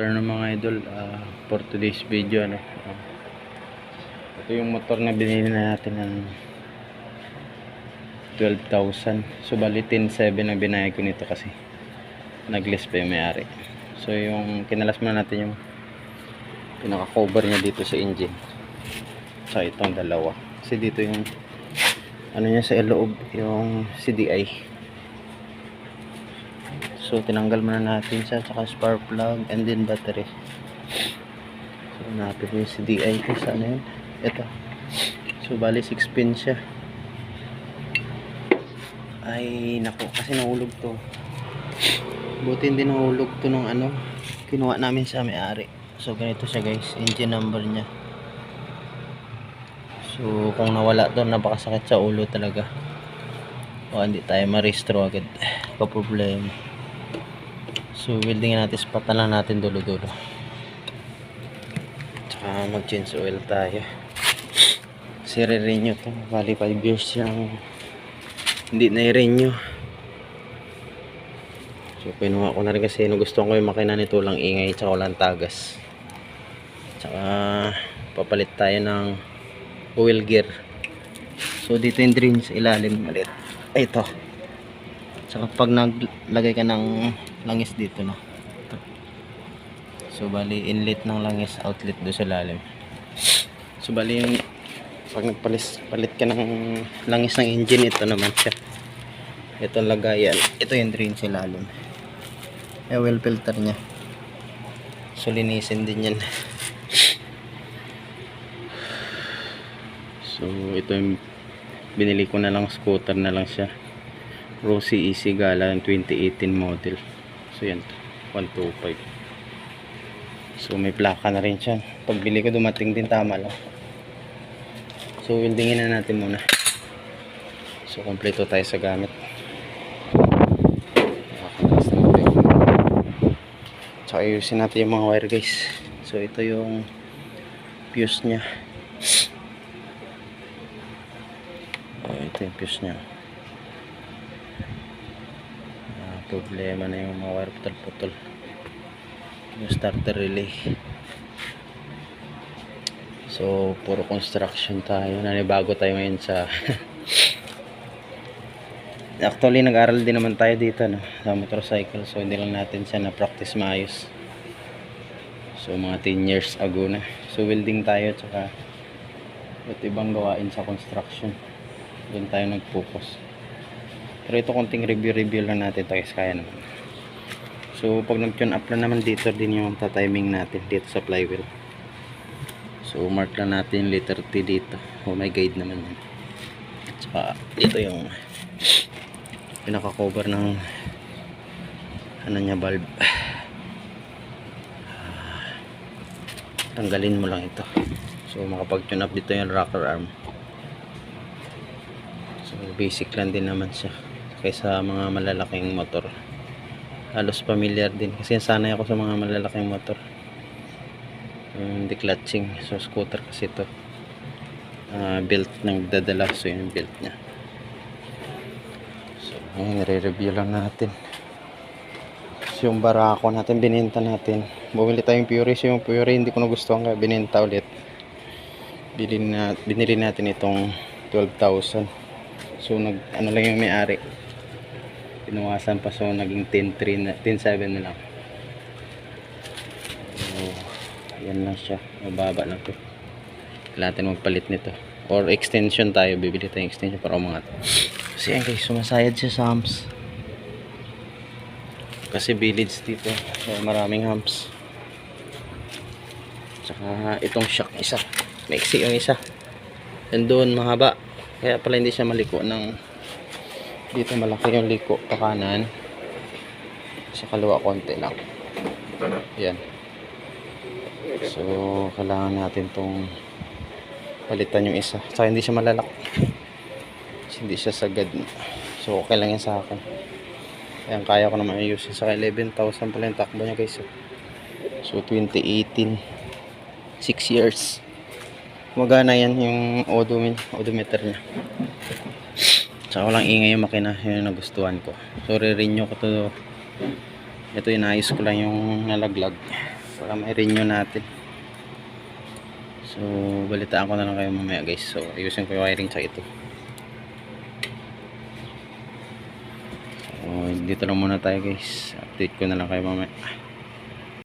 afternoon mga idol uh, for today's video ano. Uh, ito yung motor na binili na natin ng 12,000 so bali 10,700 ang binayad ko nito kasi nag-list pa yung may-ari. So yung kinalas muna natin yung pinaka cover niya dito sa engine. Sa itong dalawa. Kasi dito yung ano niya sa loob yung CDI So, tinanggal muna natin siya, tsaka spark plug, and then battery. So, natin yung CDI ko sa ano yun. Ito. So, bali 6 pin siya. Ay, nako, kasi nahulog to. Buti hindi nahulog to nung ano, kinuha namin sa may-ari. So, ganito siya guys, engine number niya. So, kung nawala to, napakasakit sa ulo talaga. O, hindi tayo ma-restro agad. Pa-problema. So, welding natin, spatan lang natin dulo-dulo. Tsaka mag-change oil tayo. Kasi re-renew to. Bali 5 years yung hindi na i-renew. So, pinuha ko na rin kasi nagustuhan ko yung makina nito lang ingay tsaka walang tagas. Tsaka papalit tayo ng oil gear. So, dito yung drain sa ilalim malit. Ito. Tsaka pag naglagay ka ng langis dito no. So bali inlet ng langis, outlet do sa lalim. So bali yung pag nagpalis palit ka ng langis ng engine ito naman siya. Ito lagayan. Ito yung drain sa lalim. Eh oil filter niya. So linisin din yan. So ito yung binili ko na lang scooter na lang siya. Rosy Easy Gala ng 2018 model. So yan, 125. So may plaka na rin siya. Pagbili ko dumating din tama lang. So weldingin na natin muna. So kompleto tayo sa gamit. Tsaka ayusin natin yung mga wire guys. So ito yung fuse niya. Oh, ito yung fuse niya. Problema na yung mga wire putol-putol. Yung starter relay. So puro construction tayo. Nanibago tayo ngayon sa actually nag-aral din naman tayo dito no, sa motorcycle. So hindi lang natin siya na practice maayos. So mga 10 years ago na. So welding tayo tsaka at ibang gawain sa construction. Doon tayo nag-focus pero ito konting review-review lang natin ito guys kaya naman. So pag nag-tune up na naman dito din yung tatiming natin dito sa flywheel. So mark lang natin letter T dito. Oh may guide naman yan. Tsaka dito yung pinaka-cover ng ano niya valve. Tanggalin mo lang ito. So makapag-tune up dito yung rocker arm. So basic lang din naman siya kaysa mga malalaking motor. Halos familiar din kasi sanay ako sa mga malalaking motor. Yung declutching so scooter kasi ito uh, belt ng dadala so yung belt nya so ngayon nire-review lang natin. So, yung barako natin bininta natin. Bumili tayong Pure so yung Pure hindi ko nagustuhan kaya bininta ulit. Binili, na, binili natin itong 12,000 so nag ano lang yung may-ari pinawasan pa so naging 10.3 na 10.7 na lang. So yan lang siya. Mababa lang to. Kailangan magpalit nito. Or extension tayo. Bibili tayong extension para umangat. Kasi yan guys sumasayad siya sa humps. Kasi village dito so maraming humps. Tsaka itong shock isa. Maiksi yung isa. And doon mahaba. Kaya pala hindi siya maliko ng dito malaki yung liko pa kanan. Sa kaliwa konti lang. Yan. So kailangan natin tong palitan yung isa. Saka hindi siya malalak. Hindi siya sagad. So okay lang yan sa akin. Ayan kaya ko naman ayusin sa 11,000 pala yung takbo niya guys so 2018 6 years. Magana yan yung odometer niya Tsaka walang ingay yung makina, yun yung nagustuhan ko. So, re-renew ko to. Ito inayos ko lang yung nalaglag. para may renew natin so balitaan ko na lang kayo mamaya guys so ayusin ko yung wiring sa ito so dito lang muna tayo guys update ko na lang kayo mamaya